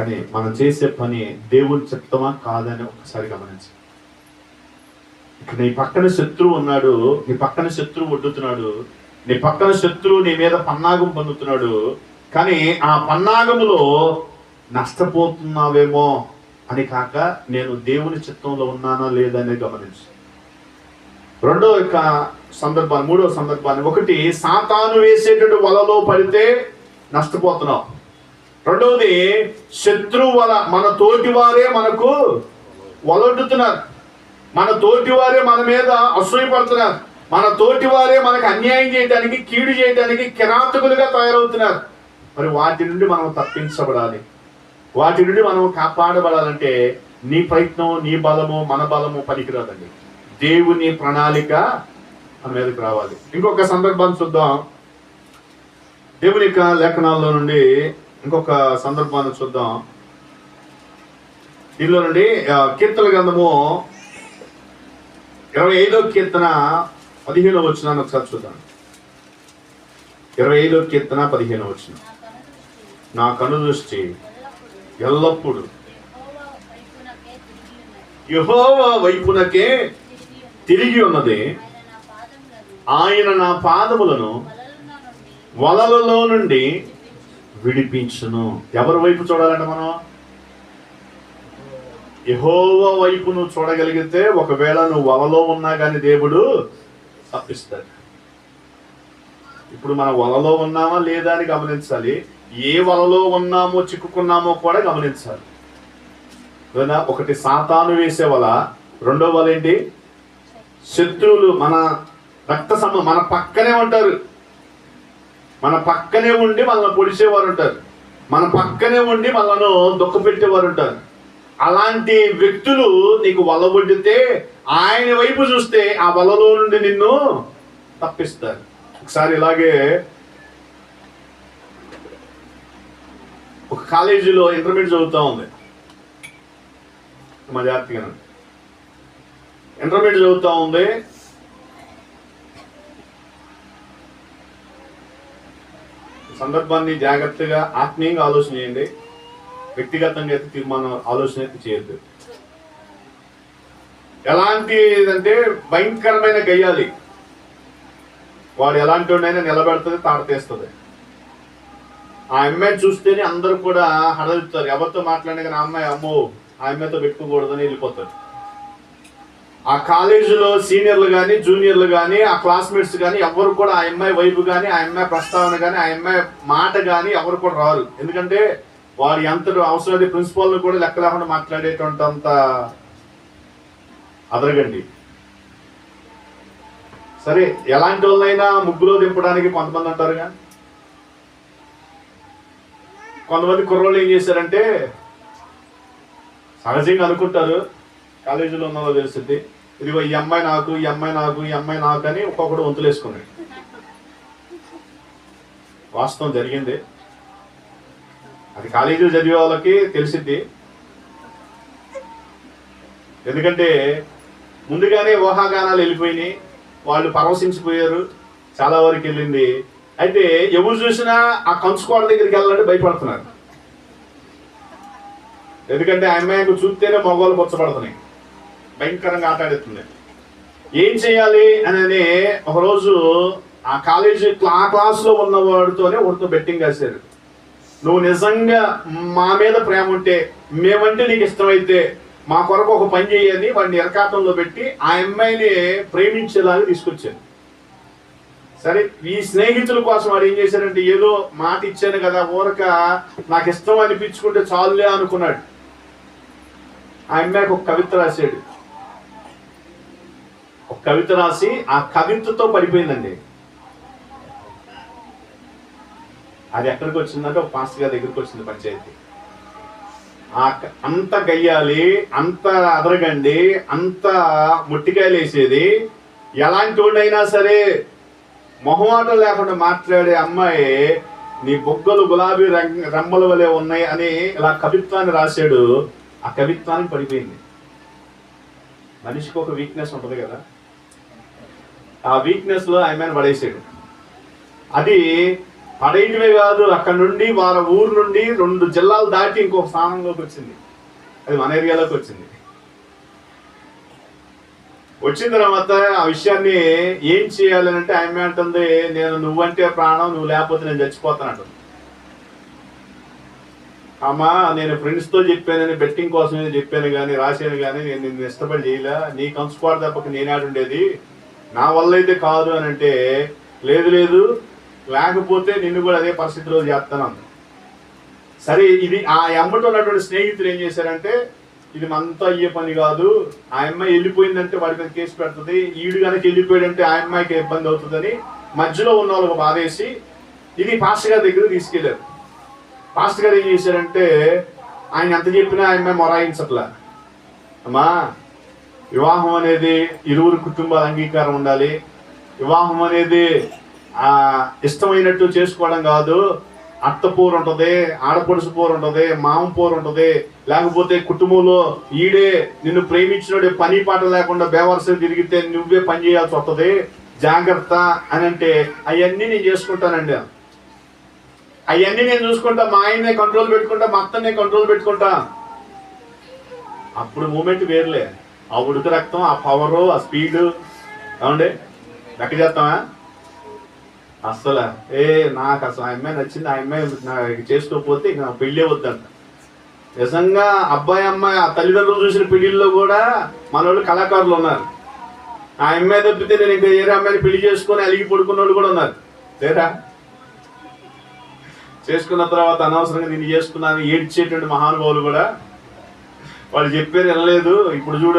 కానీ మనం చేసే పని దేవుని చిత్తమా కాదని ఒకసారి గమనించి. ఇక్కడ నీ పక్కన శత్రువు ఉన్నాడు నీ పక్కన శత్రువు ఒడ్డుతున్నాడు నీ పక్కన శత్రువు నీ మీద పన్నాగం పొందుతున్నాడు కానీ ఆ పన్నాగములో నష్టపోతున్నావేమో అని కాక నేను దేవుని చిత్తంలో ఉన్నానా లేదని గమనించు. రెండో యొక్క సందర్భాన్ని మూడో సందర్భాన్ని ఒకటి సాతాను వేసేటువంటి వలలో పడితే నష్టపోతున్నావు. రెండవది శత్రువు వల మన తోటి వారే మనకు వలొడ్డుతున్నారు. మన తోటి వారే మన మీద అసూయపడుతున్నారు. మన తోటి వారే మనకు అన్యాయం చేయడానికి కీడు చేయడానికి కిరాతకులుగా తయారవుతున్నారు. మరి వాటి నుండి మనం తప్పించబడాలి. వాటి నుండి మనం కాపాడబడాలంటే నీ ప్రయత్నం నీ బలము మన బలము పనికిరాదండి. దేవుని ప్రణాళిక మన మీదకి రావాలి. ఇంకొక సందర్భాన్ని చూద్దాం. దేవుని యొక్క లేఖనాల్లో నుండి ఇంకొక సందర్భాన్ని చూద్దాం. దీనిలో నుండి కీర్తన గ్రంథము ఇరవై ఐదో కీర్తన పదిహేను వచ్చిన ఒకసారి చూద్దాం. ఇరవై ఐదో కీర్తన పదిహేను వచ్చిన నా కను దృష్టి ఎల్లప్పుడూ వైపునకే తిరిగి యహోవా వైపునకే తిరిగి ఉన్నది. ఆయన నా పాదములను వలలలో నుండి విడిపించును ఎవరి వైపు చూడాలంటే మనం? యహోవ వైపు నువ్వు చూడగలిగితే ఒకవేళ నువ్వు వలలో ఉన్నా కానీ దేవుడు తప్పిస్తాడు. ఇప్పుడు మనం వలలో ఉన్నామా లేదా అని గమనించాలి. ఏ వలలో ఉన్నామో చిక్కుకున్నామో కూడా గమనించాలి. ఒకటి సాతాను వేసే వల రెండో వల ఏంటి? శత్రువులు మన రక్త సమ మన పక్కనే ఉంటారు. మన పక్కనే ఉండి మనల్ని పొడిచేవారు ఉంటారు మన పక్కనే ఉండి మనను దుఃఖపెట్టేవారు ఉంటారు అలాంటి వ్యక్తులు నీకు వల ఆయన వైపు చూస్తే ఆ వలలో నుండి నిన్ను తప్పిస్తారు. ఒకసారి ఇలాగే ఒక కాలేజీలో ఇంటర్మీడియట్ చదువుతా ఉంది. మా జాగ్రత్తగా ఇంటర్మీడియట్ చదువుతా ఉంది. సందర్భాన్ని జాగ్రత్తగా ఆత్మీయంగా ఆలోచన చేయండి. వ్యక్తిగతంగా అయితే తీర్మానం ఆలోచన అయితే చేయొద్దు. ఎలాంటి అంటే భయంకరమైన గయ్యాలి. వాడు ఎలాంటి వాడినైనా నిలబెడుతుంది తాడతీస్తుంది. ఆ అమ్మాయిని చూస్తేనే అందరూ కూడా హడలుతారు. ఎవరితో మాట్లాడినా కానీ ఆ అమ్మాయి అమ్మో ఆ అమ్మాయితో పెట్టుకోకూడదని వెళ్ళిపోతారు. ఆ కాలేజీలో సీనియర్లు కానీ జూనియర్లు కానీ ఆ క్లాస్మేట్స్ కానీ ఎవరు కూడా ఆ అమ్మాయి వైపు కానీ ఆ అమ్మాయి ప్రస్తావన కానీ ఆ అమ్మాయి మాట కానీ ఎవరు కూడా రారు. ఎందుకంటే వాడు ఎంత అవసరమైన ప్రిన్సిపాల్ని కూడా లెక్క లేకుండా మాట్లాడేటువంటి అంత అదరగండి. సరే ఎలాంటి వాళ్ళైనా ముగ్గులో దింపడానికి కొంతమంది అంటారుగా? కొంతమంది కుర్రోళ్ళు ఏం చేశారంటే సహజంగా అనుకుంటారు కాలేజీలో ఉన్న వాళ్ళు తెలిసింది ఇదిగో ఈ అమ్మాయి నాకు ఈ అమ్మాయి నాకు ఈ అమ్మాయి నాకు అని ఒక్కొక్కడు వంతులేసుకున్నాడు. వాస్తవం జరిగింది. అది కాలేజీలో చదివే వాళ్ళకి తెలిసింది ఎందుకంటే ముందుగానే ఊహాగానాలు వెళ్ళిపోయినాయి. వాళ్ళు పరవశించిపోయారు. చాలా వరకు వెళ్ళింది. అయితే ఎవరు చూసినా ఆ కంచుకోట దగ్గరికి వెళ్ళాలంటే భయపడుతున్నారు. ఎందుకంటే ఆ అమ్మాయికి చూస్తేనే మగవాళ్ళు పొచ్చబడుతున్నాయి. భయంకరంగా ఆటాడుతుంది ఏం చేయాలి అనేది ఒకరోజు ఆ కాలేజీ ఆ క్లాస్లో ఉన్న వాడితోనే ఒకరితో బెట్టింగ్ వేశారు. నువ్వు నిజంగా మా మీద ప్రేమ ఉంటే మేమంటే నీకు ఇష్టమైతే మా కొరకు ఒక పని చేయని వాడిని ఎరకాటంలో పెట్టి ఆ అమ్మాయిని ప్రేమించేలాగా తీసుకొచ్చాను సరే ఈ స్నేహితుల కోసం వాడు ఏం చేశారంటే ఏదో మాట ఇచ్చాను కదా ఊరక నాకు ఇష్టం అనిపించుకుంటే చాలులే అనుకున్నాడు. ఆ అమ్మాయికి ఒక కవిత రాశాడు. కవిత రాసి ఆ కవితతో పడిపోయిందండి. అది ఎక్కడికి వచ్చిందంటే ఒక పాస్టర్ గారి దగ్గరికి వచ్చింది పంచాయతీ. ఆ అంత గయ్యాలి అంత అదరగండి అంత ముట్టికాయలు వేసేది ఎలాంటి వాడైనా సరే మొహమాటం లేకుండా మాట్లాడే అమ్మాయి నీ బొగ్గలు గులాబీ రంగ్ రెమ్మల వలె ఉన్నాయి అని ఇలా కవిత్వాన్ని రాశాడు. ఆ కవిత్వానికి పడిపోయింది. మనిషికి ఒక వీక్నెస్ ఉంటుంది కదా. ఆ వీక్నెస్లో ఆమెను పడేసాడు. అది పడేయటమే కాదు అక్కడ నుండి వారి ఊరు నుండి రెండు జిల్లాలు దాటి ఇంకో స్థానంలోకి వచ్చింది. అది మన ఏరియాలోకి వచ్చింది. వచ్చిన తర్వాత ఆ విషయాన్ని ఏం చేయాలని అంటే ఆమె అంటుంది నేను నువ్వంటే ప్రాణం నువ్వు లేకపోతే నేను చచ్చిపోతానంట అమ్మా నేను ఫ్రెండ్స్తో చెప్పానని బెట్టింగ్ కోసమే చెప్పాను కానీ రాశాను కానీ నేను నిన్ను ఇష్టపడి చేయలే. నీ కంచుకోవడం తప్పక నేనాడుండేది నా వల్ల అయితే కాదు అని అంటే లేదు లేదు లేకపోతే నిన్ను కూడా అదే పరిస్థితిలో చేస్తాను అంది. సరే ఇది ఆ అమ్మతో ఉన్నటువంటి స్నేహితులు ఏం చేశారంటే ఇది మనతో అయ్యే పని కాదు ఆ అమ్మాయి వెళ్ళిపోయిందంటే వాడి మీద కేసు పెడుతుంది ఈడు కనుక వెళ్ళిపోయాడంటే ఆ అమ్మాయికి ఇబ్బంది అవుతుందని మధ్యలో ఉన్న వాళ్ళకి బాధేసి ఇది పాస్టర్ గారి దగ్గర తీసుకెళ్ళారు పాస్టర్ గారు ఏం చేశారంటే ఆయన ఎంత చెప్పినా ఆ అమ్మాయి మొరాయించట్లా. అమ్మా వివాహం అనేది ఇరువురు కుటుంబాల అంగీకారం ఉండాలి. వివాహం అనేది ఇష్టమైనట్టు చేసుకోవడం కాదు. అత్త పూరు ఉంటుంది ఆడపడుసు పోరు ఉంటుంది మామ పూరు ఉంటుంది. లేకపోతే కుటుంబంలో ఈడే నిన్ను ప్రేమించినోడే పని పాట లేకుండా బేవర్స తిరిగితే నువ్వే పని చేయాల్సి వస్తుంది. జాగ్రత్త అని అంటే అవన్నీ నేను చేసుకుంటానండి. అవన్నీ నేను చూసుకుంటా మా ఆయన్నే కంట్రోల్ పెట్టుకుంటా మా అత్తనే కంట్రోల్ పెట్టుకుంటా. అప్పుడు మూమెంట్ వేర్లే. ఆ ఉడుకు రక్తం ఆ పవరు ఆ స్పీడ్ ఏమండి? లెక్క చేస్తామా అస్సలు. ఏ నాకు అసలు ఆ అమ్మాయి నచ్చింది ఆ అమ్మాయి నాకు చేసుకోకపోతే ఇక నా పెళ్ళే వద్దంట. నిజంగా అబ్బాయి అమ్మాయి ఆ తల్లిదండ్రులు చూసిన పెళ్ళిల్లో కూడా మనోళ్ళు కళాకారులు ఉన్నారు. ఆ అమ్మాయి తప్పితే నేను ఇంకా వేరే అమ్మాయిని పెళ్ళి చేసుకొని అలిగి పడుకున్న వాళ్ళు కూడా ఉన్నారు. లేరా చేసుకున్న తర్వాత అనవసరంగా నేను చేసుకున్నాను ఏడ్చేటువంటి మహానుభావులు కూడా వాళ్ళు చెప్పారు వెళ్ళలేదు ఇప్పుడు చూడ